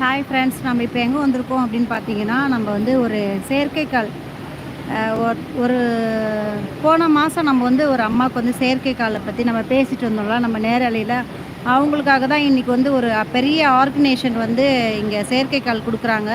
Hi friends நம்ம இப்போ எங்கே வந்திருக்கோம் அப்படின்னு பார்த்தீங்கன்னா நம்ம வந்து ஒரு செயற்கைக்கால் ஒரு- ஒரு போன மாதம் நம்ம வந்து ஒரு அம்மாவுக்கு வந்து செயற்கைக்காலை பற்றி நம்ம பேசிட்டு வந்தோம்ல நம்ம நேரலையில். அவங்களுக்காக தான் இன்றைக்கி வந்து ஒரு பெரிய ஆர்கனைசேஷன் வந்து இங்கே செயற்கைக்கால் கொடுக்குறாங்க.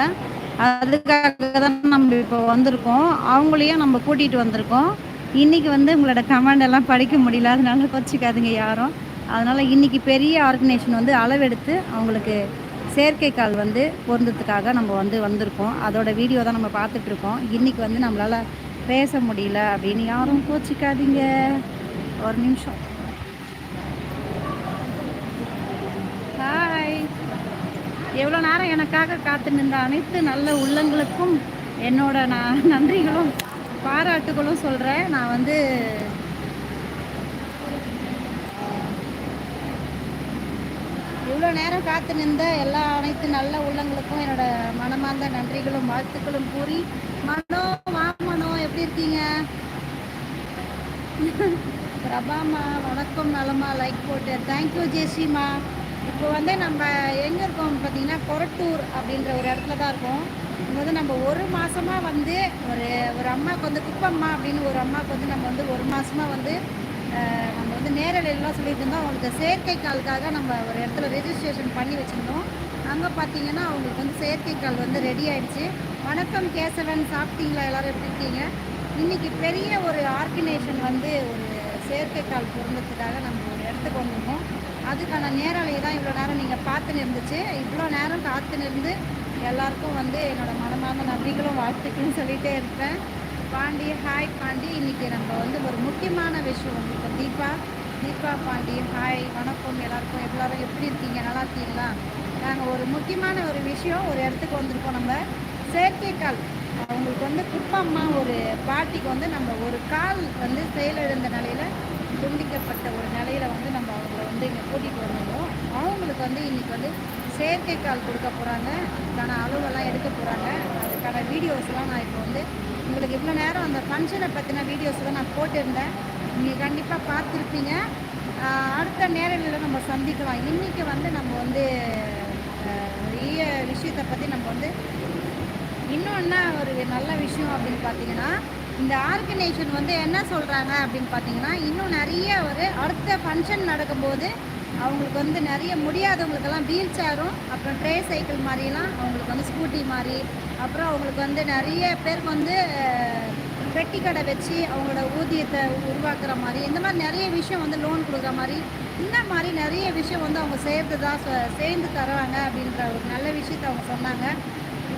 அதுக்காக தான் நம்ம இப்போ வந்திருக்கோம். அவங்களையும் நம்ம கூட்டிகிட்டு வந்திருக்கோம். இன்றைக்கி வந்து உங்களோட கமெண்ட் எல்லாம் படிக்க முடியல. அதனால கொச்சிக்காதுங்க யாரும். அதனால் இன்றைக்கி பெரிய ஆர்கனைசேஷன் வந்து அளவெடுத்து அவங்களுக்கு செயற்கைக்கால் வந்து பொருந்ததுக்காக நம்ம வந்து வந்திருக்கோம். அதோட வீடியோ தான் நம்ம பார்த்துட்ருக்கோம் இன்றைக்கி வந்து நம்மளால் பேச முடியல அப்படின்னு யாரும் கோச்சிக்காதீங்க. ஒரு நிமிஷம். ஹாய் எவ்வளோ நேரம் எனக்காக காத்து நின்ற அனைத்து நல்ல உள்ளங்களுக்கும் என்னோட நான் நன்றிகளும் பாராட்டுகளும் சொல்கிறேன் நான் வந்து இவ்வளோ நேரம் காத்து நின்ற எல்லா அனைத்து நல்ல உள்ளங்களுக்கும் என்னோட மனமார்ந்த நன்றிகளும் வாழ்த்துக்களும் கூறி மனோ வா மனோ எப்படி இருக்கீங்க? பிரபாமா வணக்கம் நலமா லைக் போட்டு. தேங்க்யூ ஜெயஸ்ரீமா இப்போ வந்து நம்ம எங்கே இருக்கோம் பார்த்தீங்கன்னா கொரட்டூர் அப்படின்ற ஒரு இடத்துல தான் இருக்கோம். இங்கே வந்து நம்ம ஒரு மாதமாக வந்து ஒரு ஒரு அம்மாவுக்கு வந்து குப்பம்மா அப்படின்னு ஒரு அம்மாவுக்கு வந்து நம்ம வந்து ஒரு மாதமாக வந்து நம்ம வந்து நேரலையெல்லாம் சொல்லிட்டு இருந்தோம் அவங்களுக்கு செயற்கைக்காலுக்காக நம்ம ஒரு இடத்துல ரெஜிஸ்ட்ரேஷன் பண்ணி வச்சுருந்தோம். அங்கே பார்த்தீங்கன்னா அவங்களுக்கு வந்து செயற்கைக்கால் வந்து ரெடி ஆயிடுச்சு. வணக்கம் கேசவன் சாப்பிட்டீங்களா? எல்லாரும் எப்படி இருக்கீங்க? இன்னைக்கு பெரிய ஒரு ஆர்கனைசேஷன் வந்து ஒரு செயற்கைக்கால் பொருந்ததுக்காக நம்ம ஒரு இடத்துக்கு வந்திருக்கோம் அதுக்கான நேரலையை தான் இவ்வளோ நேரம் நீங்கள் பார்த்துன்னு இருந்துச்சு. இவ்வளோ நேரம் காத்துன்னு இருந்து எல்லாருக்கும் வந்து என்னோடய மனமார்ந்த நன்றிகளும் வாழ்த்துக்களும் சொல்லிகிட்டே இருப்பேன். பாண்டி ஹாய் பாண்டி. இன்னைக்கு நம்ம வந்து ஒரு முக்கியமான விஷயம் இப்போ தீபா தீபா பாண்டி ஹாய் வணக்கம் எல்லாருக்கும். எல்லாரும் எப்படி இருக்கீங்க? நல்லா இருக்கீங்களா? நாங்கள் ஒரு முக்கியமான ஒரு விஷயம் ஒரு இடத்துக்கு வந்திருக்கோம் நம்ம. செயற்கைக்கால் அவங்களுக்கு வந்து குப்பம்மா ஒரு பாட்டிக்கு வந்து நம்ம ஒரு கால் வந்து செயலிழந்த நிலையில் துண்டிக்கப்பட்ட ஒரு நிலையில் வந்து நம்ம அவங்கள வந்து இங்கே கூட்டிகிட்டு வந்திருந்தோம். அவங்களுக்கு வந்து இன்னைக்கு வந்து செயற்கைக்கால் கொடுக்க போகிறாங்க அதுக்கான அளவெல்லாம் எடுக்க போகிறாங்க அதுக்கான வீடியோஸ்லாம் நான் இப்போ வந்து உங்களுக்கு இவ்வளோ நேரம் அந்த ஃபங்க்ஷனை பற்றின வீடியோஸ்லாம் நான் போட்டிருந்தேன். நீங்கள் கண்டிப்பாக பார்த்துருப்பீங்க. அடுத்த நேரங்களில் நம்ம சந்திக்கலாம். இன்றைக்கி வந்து நம்ம வந்து நிறைய விஷயத்தை பற்றி நம்ம வந்து இன்னும் என்ன ஒரு நல்ல விஷயம் அப்படின்னு பார்த்தீங்கன்னா இந்த ஆர்கனைசேஷன் வந்து என்ன சொல்கிறாங்க அப்படின்னு பார்த்தீங்கன்னா இன்னும் நிறைய ஒரு அடுத்த ஃபங்க்ஷன் நடக்கும்போது அவங்களுக்கு வந்து நிறைய முடியாதவங்களுக்கெல்லாம் வீல் சேரும் அப்புறம் ட்ரே சைக்கிள் மாதிரிலாம் அவங்களுக்கு வந்து ஸ்கூட்டி மாதிரி அப்புறம் அவங்களுக்கு வந்து நிறைய பேருக்கு வந்து பெட்டி கடை வச்சு அவங்களோட ஊதியத்தை உருவாக்குற மாதிரி இந்த மாதிரி நிறைய விஷயம் வந்து லோன் கொடுக்குற மாதிரி இந்த மாதிரி நிறைய விஷயம் வந்து அவங்க சேர்த்து தான் சேர்ந்து தருவாங்க அப்படின்ற ஒரு நல்ல விஷயத்தை அவங்க சொன்னாங்க.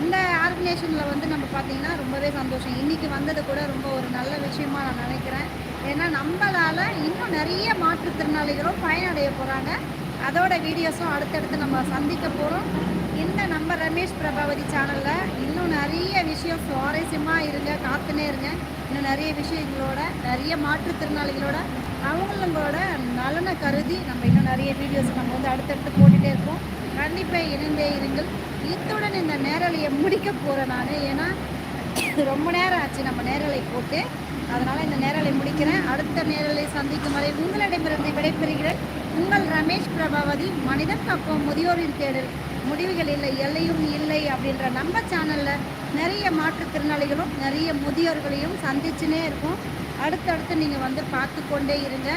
இந்த ஆர்கனைசேஷனில் வந்து நம்ம பார்த்தீங்கன்னா ரொம்பவே சந்தோஷம். இன்றைக்கி வந்தது கூட ரொம்ப ஒரு நல்ல விஷயமா நான் நினைக்கிறேன். ஏன்னா நம்மளால் இன்னும் நிறைய மாற்றுத்திறனாளிகளும் பயனடைய போகிறாங்க அதோட வீடியோஸும் அடுத்தடுத்து நம்ம சந்திக்க போகிறோம் இந்த நம்ம ரமேஷ் பிரபாவதி சேனலில் இன்னும் நிறைய விஷயம் சுவாரஸ்யமாக இருங்க காத்துனே இருங்க. இன்னும் நிறைய விஷயங்களோட நிறைய மாற்றுத்திறனாளிகளோட அவங்களோட நலனை கருதி நம்ம இன்னும் நிறைய வீடியோஸ் நம்ம வந்து அடுத்தடுத்து போட்டுகிட்டே இருக்கோம் கண்டிப்பாக இணைந்தே இருங்கள். இத்துடன் இந்த நேரலையை முடிக்க போகிறேன் நான். ஏன்னா ரொம்ப நேரம் ஆச்சு நம்ம நேரலை போட்டு. அதனால் இந்த நேரலை முடிக்கிறேன். அடுத்த நேரலை சந்திக்கும் வரை உங்களிடமிருந்து விடைபெறுகிறேன். உங்கள் ரமேஷ் பிரபாவதி மனிதன் பக்கம் முதியோரின் தேடல். முடிவுகள் இல்லை எல்லையும் இல்லை அப்படின்ற நம்ம சேனலில் நிறைய மாற்றுத்திறனாளிகளும் நிறைய முதியோர்களையும் சந்திச்சுனே இருக்கும் அடுத்தடுத்து நீங்கள் வந்து பார்த்து கொண்டே இருங்க.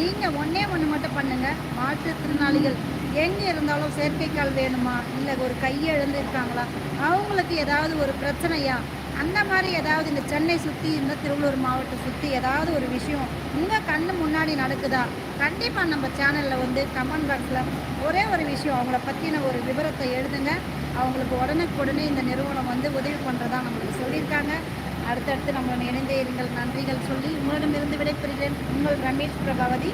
நீங்கள் ஒன்றே ஒன்று மட்டும் பண்ணுங்கள் மாற்றுத்திறனாளிகள் எங்கே இருந்தாலும் செயற்கைக்கால் வேணுமா? இல்லை ஒரு கையை இருக்காங்களா? அவங்களுக்கு ஏதாவது ஒரு பிரச்சனையா? அந்த மாதிரி ஏதாவது இந்த சென்னை சுற்றி இந்த திருவள்ளூர் மாவட்டம் சுற்றி ஏதாவது ஒரு விஷயம் உங்கள் கண்ணு முன்னாடி நடக்குதா? கண்டிப்பாக நம்ம சேனலில் வந்து கமெண்ட் பாக்ஸில் ஒரே ஒரு விஷயம் அவங்கள பற்றின ஒரு விவரத்தை எழுதுங்க. அவங்களுக்கு உடனுக்குடனே இந்த நிறுவனம் வந்து உதவி பண்ணுறதா நம்மளுக்கு சொல்லியிருக்காங்க. அடுத்தடுத்து நம்மளை இணைந்தே இருங்கள். நன்றிகள் சொல்லி உங்களிடமிருந்து விடைபெறுகிறேன். உங்கள் ரமேஷ் பிரபாவதி.